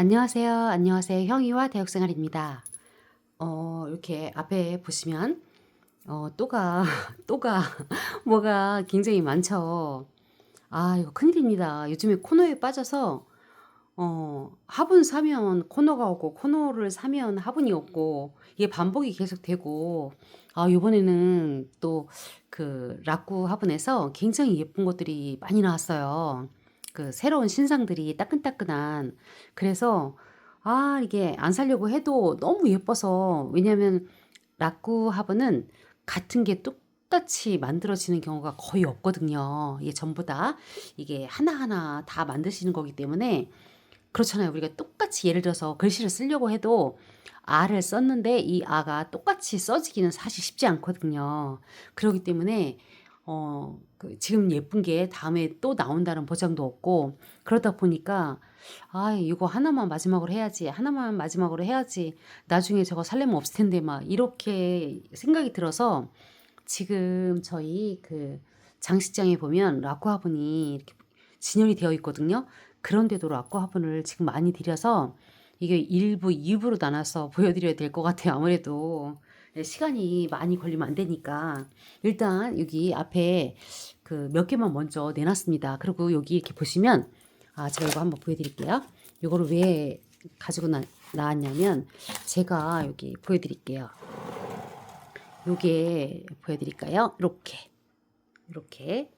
안녕하세요. 안녕하세요. 형이와 대학생활입니다. 어, 이렇게 앞에 보시면, 어, 또가, 또가, 뭐가 굉장히 많죠. 아, 이거 큰일입니다. 요즘에 코너에 빠져서, 어, 화분 사면 코너가 오고, 코너를 사면 화분이 없고, 이게 반복이 계속 되고, 아, 요번에는 또그 락구 화분에서 굉장히 예쁜 것들이 많이 나왔어요. 그 새로운 신상들이 따끈따끈한. 그래서, 아, 이게 안 사려고 해도 너무 예뻐서, 왜냐면 락구 화분은 같은 게 똑같이 만들어지는 경우가 거의 없거든요. 이게 전부 다 이게 하나하나 다 만드시는 거기 때문에 그렇잖아요. 우리가 똑같이 예를 들어서 글씨를 쓰려고 해도 아를 썼는데 이 아가 똑같이 써지기는 사실 쉽지 않거든요. 그렇기 때문에 어, 그 지금 예쁜 게 다음에 또 나온다는 보장도 없고 그러다 보니까 아, 이거 하나만 마지막으로 해야지. 하나만 마지막으로 해야지. 나중에 저거 살려면 없을 텐데 막 이렇게 생각이 들어서 지금 저희 그 장식장에 보면 락구 화분이 이렇게 진열이 되어 있거든요. 그런데도 락구 화분을 지금 많이 들여서 이게 일부 2부로 나눠서 보여드려야 될 것 같아요. 아무래도 네, 시간이 많이 걸리면 안 되니까 일단 여기 앞에 그 몇 개만 먼저 내놨습니다. 그리고 여기 이렇게 보시면 아 제가 이거 한번 보여드릴게요. 이거를 왜 가지고 나, 나왔냐면 제가 여기 보여드릴게요. 요게 보여드릴까요? 이렇게 이렇게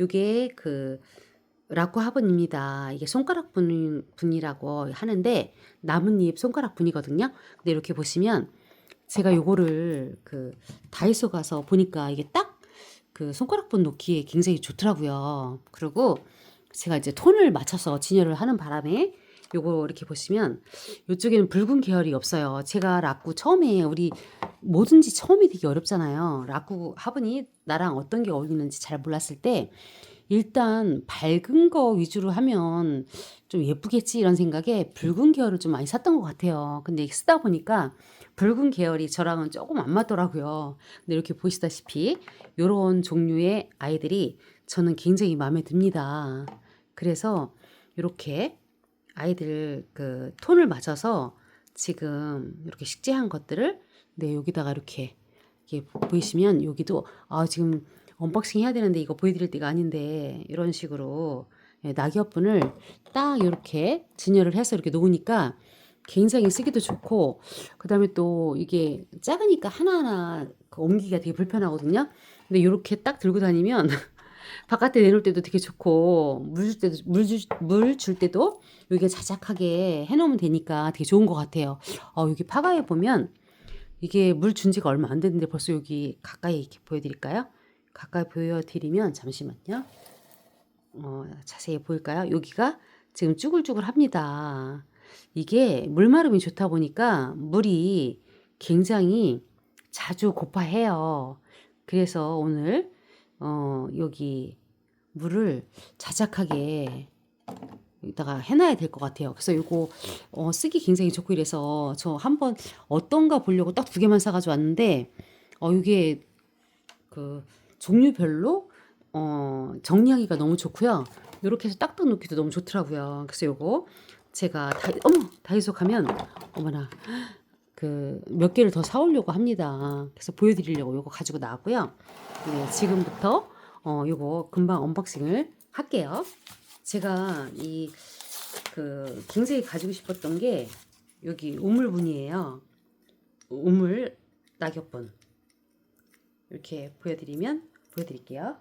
요게 그 라쿠 화분입니다. 이게 손가락 분, 분이라고 하는데 나뭇잎 손가락 분이거든요. 근데 이렇게 보시면 제가 요거를 그 다이소 가서 보니까 이게 딱 그 손가락 분 놓기에 굉장히 좋더라고요. 그리고 제가 이제 톤을 맞춰서 진열을 하는 바람에 요거 이렇게 보시면 요쪽에는 붉은 계열이 없어요. 제가 라쿠 처음에 우리 뭐든지 처음이 되게 어렵잖아요. 라쿠 화분이 나랑 어떤 게 어울리는지 잘 몰랐을 때 일단 밝은 거 위주로 하면 좀 예쁘겠지 이런 생각에 붉은 계열을 좀 많이 샀던 것 같아요. 근데 쓰다 보니까 붉은 계열이 저랑은 조금 안 맞더라고요. 근데 이렇게 보시다시피 이런 종류의 아이들이 저는 굉장히 마음에 듭니다. 그래서 이렇게 아이들 그 톤을 맞춰서 지금 이렇게 식재한 것들을 네 여기다가 이렇게 이게 보이시면 여기도 아 지금 언박싱 해야 되는데 이거 보여드릴 때가 아닌데 이런 식으로 예, 낙엽분을 딱 이렇게 진열을 해서 이렇게 놓으니까 굉장히 쓰기도 좋고 그 다음에 또 이게 작으니까 하나하나 그 옮기기가 되게 불편하거든요. 근데 이렇게 딱 들고 다니면 바깥에 내놓을 때도 되게 좋고 물 줄 때도 물물 줄 때도 여기가 자작하게 해놓으면 되니까 되게 좋은 것 같아요. 어 여기 파가에 보면 이게 물 준 지가 얼마 안 됐는데 벌써 여기 가까이 이렇게 보여드릴까요? 가까이 보여드리면 잠시만요. 어, 자세히 보일까요? 여기가 지금 쭈글쭈글 합니다. 이게 물마름이 좋다 보니까 물이 굉장히 자주 고파해요. 그래서 오늘 어, 여기 물을 자작하게 여기다가 해놔야 될 것 같아요. 그래서 이거 어, 쓰기 굉장히 좋고 이래서 저 한번 어떤가 보려고 딱 두 개만 사가지고 왔는데 어, 이게 그 종류별로 어, 정리하기가 너무 좋고요. 이렇게 해서 딱딱 놓기도 너무 좋더라고요. 그래서 요거 제가 다이, 어머 다이소 가면 어머나 그 몇 개를 더 사오려고 합니다. 그래서 보여드리려고 요거 가지고 나왔고요. 네, 지금부터 어 요거 금방 언박싱을 할게요. 제가 이 그 굉장히 가지고 싶었던 게 여기 우물분이에요. 우물 낙엽분 이렇게 보여드리면 보여드릴게요.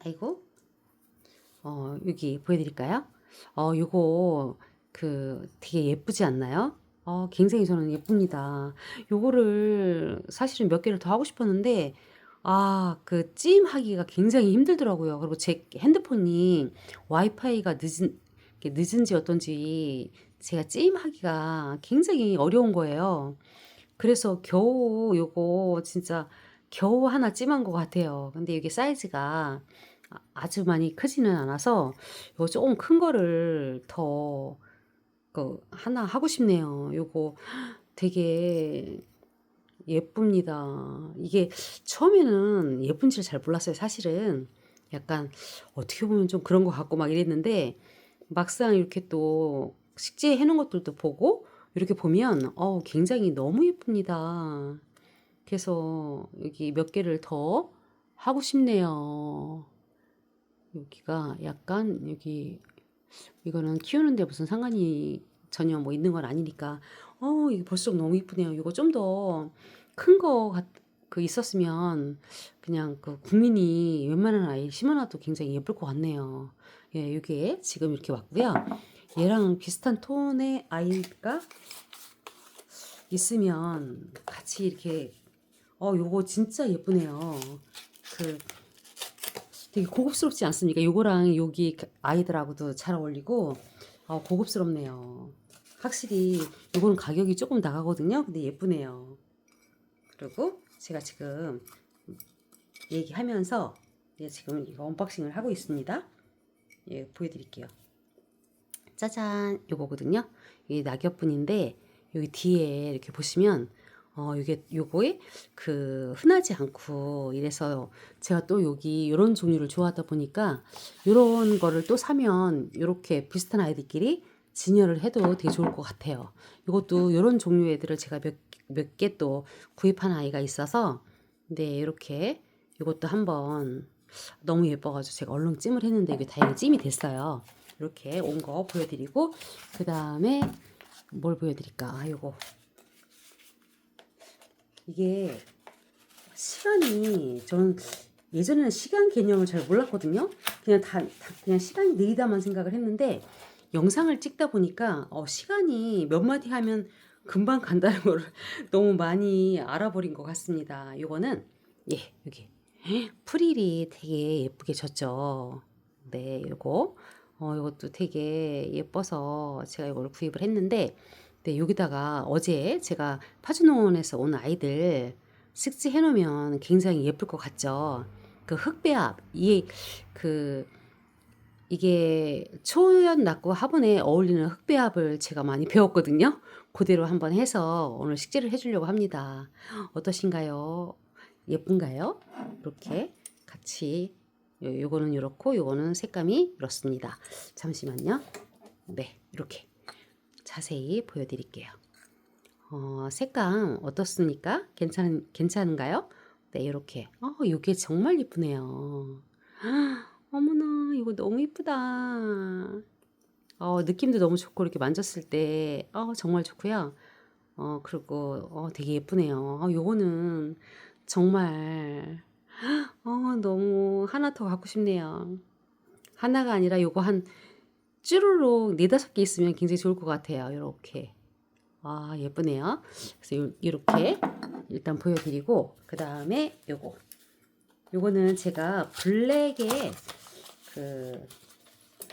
아이고 어 여기 보여드릴까요? 어 요거 그 되게 예쁘지 않나요? 어 굉장히 저는 예쁩니다. 요거를 사실은 몇 개를 더 하고 싶었는데 아 그 찜하기가 굉장히 힘들더라고요. 그리고 제 핸드폰이 와이파이가 늦은 늦은지 어떤지 제가 찜하기가 굉장히 어려운 거예요. 그래서 겨우 요거 진짜 겨우 하나 찜한 것 같아요. 근데 이게 사이즈가 아- 아주 많이 크지는 않아서 요거 조금 큰 거를 더 그 하나 하고 싶네요. 요거 되게 예쁩니다. 이게 처음에는 예쁜지를 잘 몰랐어요. 사실은 약간 어떻게 보면 좀 그런 것 같고 막 이랬는데 막상 이렇게 또 식재 해 놓은 것들도 보고 이렇게 보면 어 굉장히 너무 예쁩니다. 그래서 여기 몇 개를 더 하고 싶네요. 여기가 약간 여기 이거는 키우는데 무슨 상관이 전혀 뭐 있는 건 아니니까 어 이게 볼수록 너무 이쁘네요. 이거 좀 더 큰거그 있었으면 그냥 그 국민이 웬만한 아이 심어놔도 굉장히 예쁠 것 같네요. 예, 이게 지금 이렇게 왔고요. 얘랑 비슷한 톤의 아이가 있으면 같이 이렇게 어 요거 진짜 예쁘네요. 그 되게 고급스럽지 않습니까? 요거랑 여기 그 아이들하고도 잘 어울리고 어, 고급스럽네요. 확실히 요거는 가격이 조금 나가거든요. 근데 예쁘네요. 그리고 제가 지금 얘기하면서 예, 지금 이거 언박싱을 하고 있습니다. 예, 보여드릴게요. 짜잔, 요거거든요. 이게 낙엽분인데 여기 뒤에 이렇게 보시면 어 이게 요거에 그 흔하지 않고 이래서 제가 또 여기 요런 종류를 좋아하다 보니까 요런 거를 또 사면 요렇게 비슷한 아이들끼리 진열을 해도 되게 좋을 것 같아요. 이것도 요런 종류 애들을 제가 몇 몇 개 또 구입한 아이가 있어서 네 이렇게 이것도 한번 너무 예뻐가지고 제가 얼른 찜을 했는데 이게 다행히 찜이 됐어요. 이렇게 온 거 보여드리고 그 다음에 뭘 보여드릴까? 아, 요거 이게 시간이 저는 예전에는 시간 개념을 잘 몰랐거든요. 그냥 다, 다 그냥 시간이 느리다만 생각을 했는데 영상을 찍다 보니까 어, 시간이 몇 마디 하면 금방 간다는 걸 너무 많이 알아버린 것 같습니다. 요거는 예 여기 프릴이 되게 예쁘게 졌죠. 네 요거 어 요것도 되게 예뻐서 제가 이걸 구입을 했는데 네, 여기다가 어제 제가 파주농원에서 온 아이들 식지 해 놓으면 굉장히 예쁠 것 같죠. 그 흑배합, 이, 그, 이게 초연 낙과 화분에 어울리는 흑배합을 제가 많이 배웠거든요. 그대로 한번 해서 오늘 식재를 해주려고 합니다. 어떠신가요? 예쁜가요? 이렇게 같이 요, 요거는 이렇고 요거는 색감이 이렇습니다. 잠시만요. 네, 이렇게 자세히 보여드릴게요. 어, 색감 어떻습니까? 괜찮은 괜찮은가요? 네, 이렇게. 어, 이게 정말 예쁘네요. 어머나, 이거 너무 예쁘다. 어, 느낌도 너무 좋고 이렇게 만졌을 때 어, 정말 좋고요. 어, 그리고 어, 되게 예쁘네요. 어, 요거는 정말 어, 너무 하나 더 갖고 싶네요. 하나가 아니라 요거 한 쭈루룩 네다섯 개 있으면 굉장히 좋을 것 같아요. 이렇게. 아, 예쁘네요. 그래서 이렇게 일단 보여드리고, 그 다음에 요거. 요거는 제가 블랙의 그,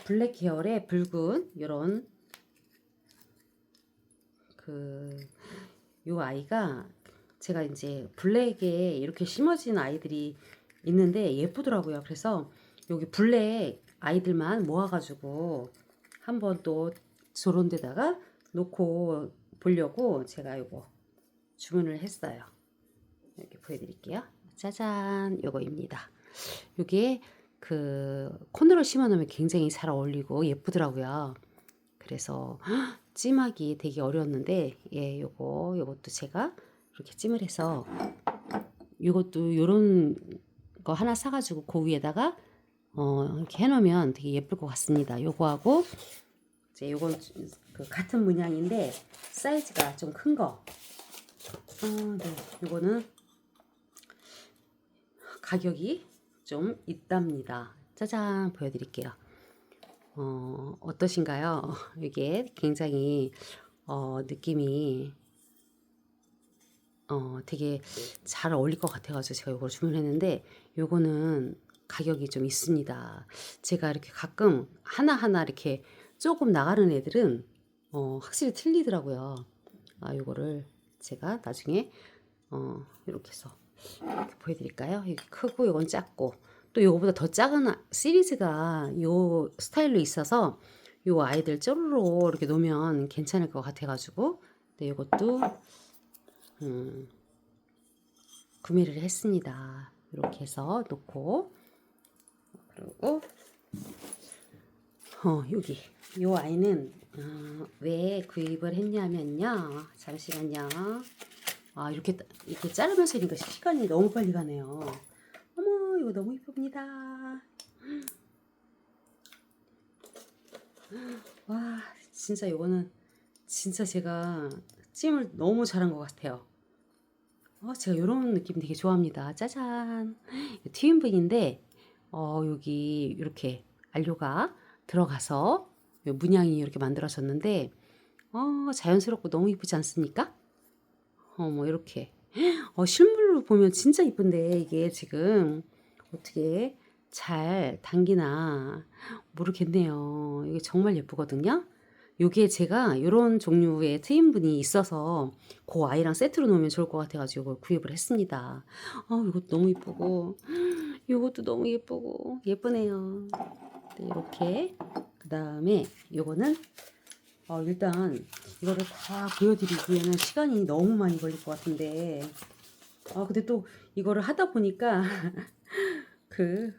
블랙 계열의 붉은, 요런, 그, 요 아이가 제가 이제 블랙에 이렇게 심어진 아이들이 있는데 예쁘더라고요. 그래서 여기 블랙 아이들만 모아가지고 한번 또 저런 데다가 놓고 보려고 제가 이거 주문을 했어요. 이렇게 보여드릴게요. 짜잔, 요거입니다. 요게 그 콘으로 심어놓으면 굉장히 잘 어울리고 예쁘더라고요. 그래서 찜하기 되게 어려웠는데 예, 요거 요것도 제가 이렇게 찜을 해서 요것도 요런 거 하나 사가지고 그 위에다가 어, 이렇게 해놓으면 되게 예쁠 것 같습니다. 요거하고 이제 요건 그 같은 문양인데 사이즈가 좀 큰 거. 어, 네. 요거는 가격이 좀 있답니다. 짜잔 보여드릴게요. 어, 어떠신가요? 이게 굉장히 어, 느낌이 어, 되게 잘 어울릴 것 같아가지고 제가 이걸 주문했는데 요거는 가격이 좀 있습니다. 제가 이렇게 가끔 하나하나 이렇게 조금 나가는 애들은 어, 확실히 틀리더라고요. 아, 요거를 제가 나중에 어, 이렇게 해서 이렇게 보여드릴까요? 이게 크고 이건 작고 또 요거보다 더 작은 아- 시리즈가 요 스타일로 있어서 요 아이들 쪼르르 이렇게 놓으면 괜찮을 것 같아가지고 네, 요것도 음, 구매를 했습니다. 이렇게 해서 놓고 그리고 어 여기 요 아이는 어, 왜 구입을 했냐면요. 잠시만요. 아 이렇게 이렇게 자르면서 이니까 시간이 너무 빨리 가네요. 어머 이거 너무 이쁩니다. 와 진짜 이거는 진짜 제가 찜을 너무 잘한 것 같아요. 어, 제가 이런 느낌 되게 좋아합니다. 짜잔. 트윈분인데 어, 여기 이렇게 안료가 들어가서 문양이 이렇게 만들어졌는데 어, 자연스럽고 너무 이쁘지 않습니까? 어, 뭐 이렇게 어, 실물로 보면 진짜 이쁜데 이게 지금 어떻게 잘 당기나 모르겠네요. 이게 정말 예쁘거든요. 요게 제가 이런 종류의 트윈분이 있어서 그 아이랑 세트로 놓으면 좋을 것 같아가지고 구입을 했습니다. 아, 이것도 너무 예쁘고, 이것도 너무 예쁘고, 예쁘네요. 네, 이렇게. 그 다음에 요거는, 어, 일단 이거를 다 보여드리기에는 시간이 너무 많이 걸릴 것 같은데, 아, 근데 또 이거를 하다 보니까 그,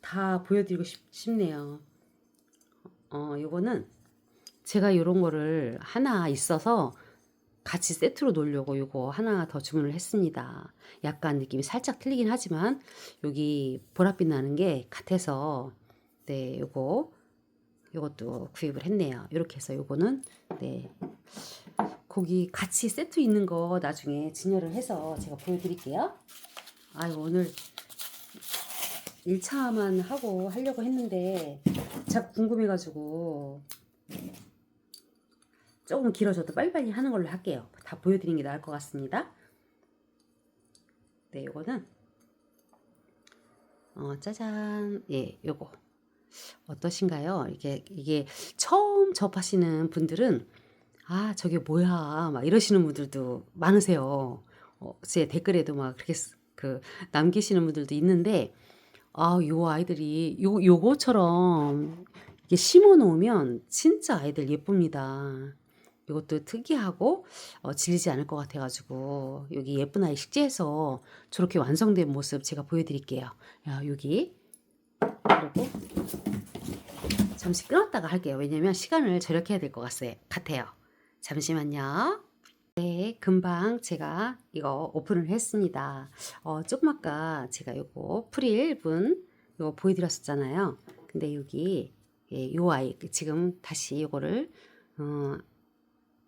다 보여드리고 싶, 싶네요. 어, 요거는 제가 이런 거를 하나 있어서 같이 세트로 놓으려고 요거 하나 더 주문을 했습니다. 약간 느낌이 살짝 틀리긴 하지만 여기 보랏빛 나는 게 같아서 네 요거 요것도 구입을 했네요. 이렇게 해서 요거는 네 거기 같이 세트 있는 거 나중에 진열을 해서 제가 보여 드릴게요. 아유 오늘 1차만 하고 하려고 했는데 자꾸 궁금해 가지고 조금 길어져도 빨리빨리 하는 걸로 할게요. 다 보여드리는 게 나을 것 같습니다. 네, 요거는 어, 짜잔, 예, 요거 어떠신가요? 이게 이게 처음 접하시는 분들은 아 저게 뭐야 막 이러시는 분들도 많으세요. 어, 제 댓글에도 막 그렇게 쓰- 그 남기시는 분들도 있는데 아, 요 아이들이 요 요거처럼 이게 심어 놓으면 진짜 아이들 예쁩니다. 이것도 특이하고 어, 질리지 않을 것 같아가지고 여기 예쁜 아이 식재에서 저렇게 완성된 모습 제가 보여드릴게요. 야, 여기 그리고 잠시 끊었다가 할게요. 왜냐면 시간을 절약해야 될 것 같아요. 잠시만요. 네, 금방 제가 이거 오픈을 했습니다. 어, 조금 아까 제가 요거 프릴 분 이거 보여드렸었잖아요. 근데 여기 예, 요 아이 지금 다시 요거를 어,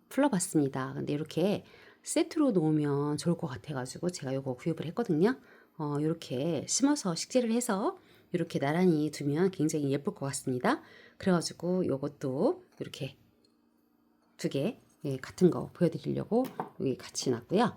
풀러봤습니다. 근데 이렇게 세트로 놓으면 좋을 것 같아가지고 제가 요거 구입을 했거든요. 어, 이렇게 심어서 식재를 해서 이렇게 나란히 두면 굉장히 예쁠 것 같습니다. 그래가지고 요것도 이렇게 두 개, 예, 같은 거 보여드리려고 여기 같이 놨고요.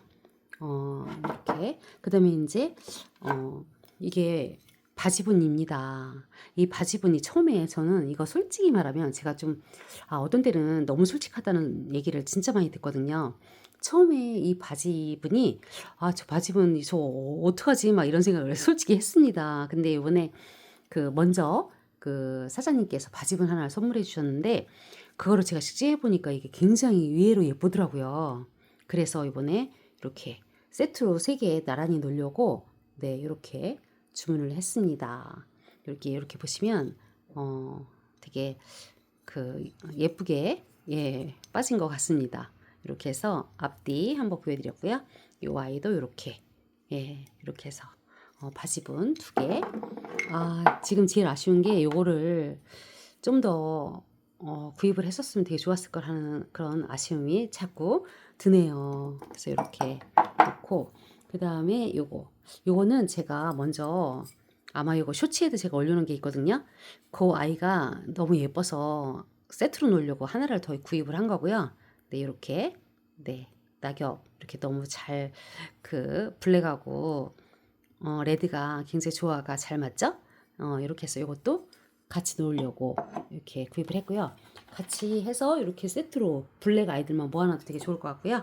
어, 이렇게. 그 다음에 이제, 어, 이게 바지분입니다. 이 바지분이 처음에 저는 이거 솔직히 말하면 제가 좀, 아, 어떤 때는 너무 솔직하다는 얘기를 진짜 많이 듣거든요. 처음에 이 바지분이, 아, 저 바지분, 저 어떡하지? 막 이런 생각을 솔직히 했습니다. 근데 이번에 그 먼저 그 사장님께서 바지분 하나 를 선물해 주셨는데, 그거를 제가 식재해 보니까 이게 굉장히 의외로 예쁘더라고요. 그래서 이번에 이렇게 세트로 세 개 나란히 놓으려고 네, 이렇게 주문을 했습니다. 이렇게 이렇게 보시면 어 되게 그 예쁘게 예, 빠진 것 같습니다. 이렇게 해서 앞뒤 한번 보여 드렸고요. 이 아이도 이렇게 예, 이렇게 해서 어, 바지분 두 개. 아, 지금 제일 아쉬운 게 요거를 좀더 어, 구입을 했었으면 되게 좋았을 걸 하는 그런 아쉬움이 자꾸 드네요. 그래서 이렇게 놓고 그 다음에 요거 요거는 제가 먼저 아마 요거 쇼츠에도 제가 올려놓은 게 있거든요. 그 아이가 너무 예뻐서 세트로 놓으려고 하나를 더 구입을 한 거고요. 네 이렇게 네 낙엽 이렇게 너무 잘 그 블랙하고 어, 레드가 굉장히 조화가 잘 맞죠? 어, 이렇게 해서 이것도 같이 놓으려고 이렇게 구입을 했고요. 같이 해서 이렇게 세트로 블랙 아이들만 모아놔도 되게 좋을 것 같고요.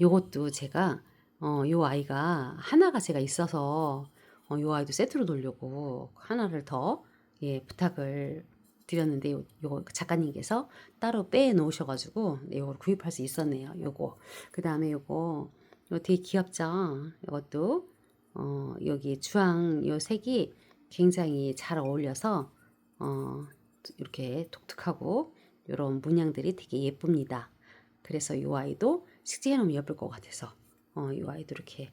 요것도 제가 어, 요 아이가 하나가 제가 있어서 어, 요 아이도 세트로 놓으려고 하나를 더 예, 부탁을 드렸는데 요, 요 작가님께서 따로 빼 놓으셔 가지고 네, 요걸 구입할 수 있었네요. 요거 그 다음에 요거 요 되게 귀엽죠. 요것도 어, 여기 주황 요 색이 굉장히 잘 어울려서 어, 이렇게 독특하고 이런 문양들이 되게 예쁩니다. 그래서 이 아이도 식재해 놓으면 예쁠 것 같아서 어, 이 아이도 이렇게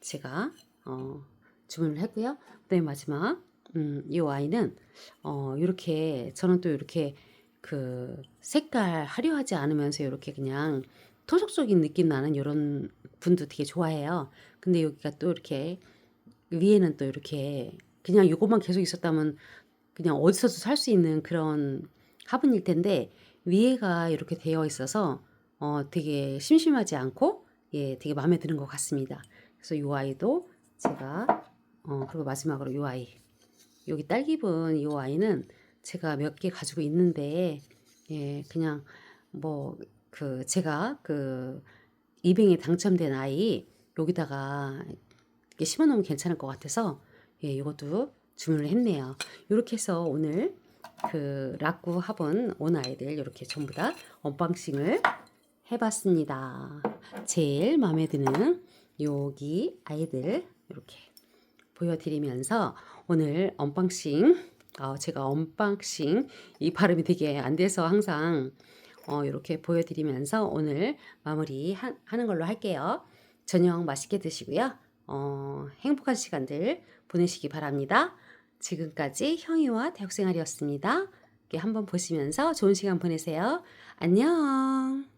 제가 어, 주문을 했고요. 그다음에 마지막 음, 이 아이는 어, 이렇게 저는 또 이렇게 그 색깔 화려하지 않으면서 이렇게 그냥 토속적인 느낌 나는 이런 분도 되게 좋아해요. 근데 여기가 또 이렇게 위에는 또 이렇게 그냥 요것만 계속 있었다면 그냥 어디서도 살 수 있는 그런 화분일 텐데 위에가 이렇게 되어 있어서 어 되게 심심하지 않고 예 되게 마음에 드는 것 같습니다. 그래서 요 아이도 제가 어 그리고 마지막으로 요 아이 여기 딸기분 요 아이는 제가 몇 개 가지고 있는데 예 그냥 뭐 그 제가 그 이뱅에 당첨된 아이 여기다가 이렇게 심어 놓으면 괜찮을 것 같아서 예 이것도 주문을 했네요. 이렇게 해서 오늘 그 락구 화분 온 아이들 이렇게 전부 다 언박싱을 해봤습니다. 제일 마음에 드는 여기 아이들 이렇게 보여드리면서 오늘 언박싱 어, 제가 언박싱 이 발음이 되게 안 돼서 항상 어, 이렇게 보여드리면서 오늘 마무리 하, 하는 걸로 할게요. 저녁 맛있게 드시고요. 어, 행복한 시간들 보내시기 바랍니다. 지금까지 형이와 대학생활이었습니다. 한번 보시면서 좋은 시간 보내세요. 안녕.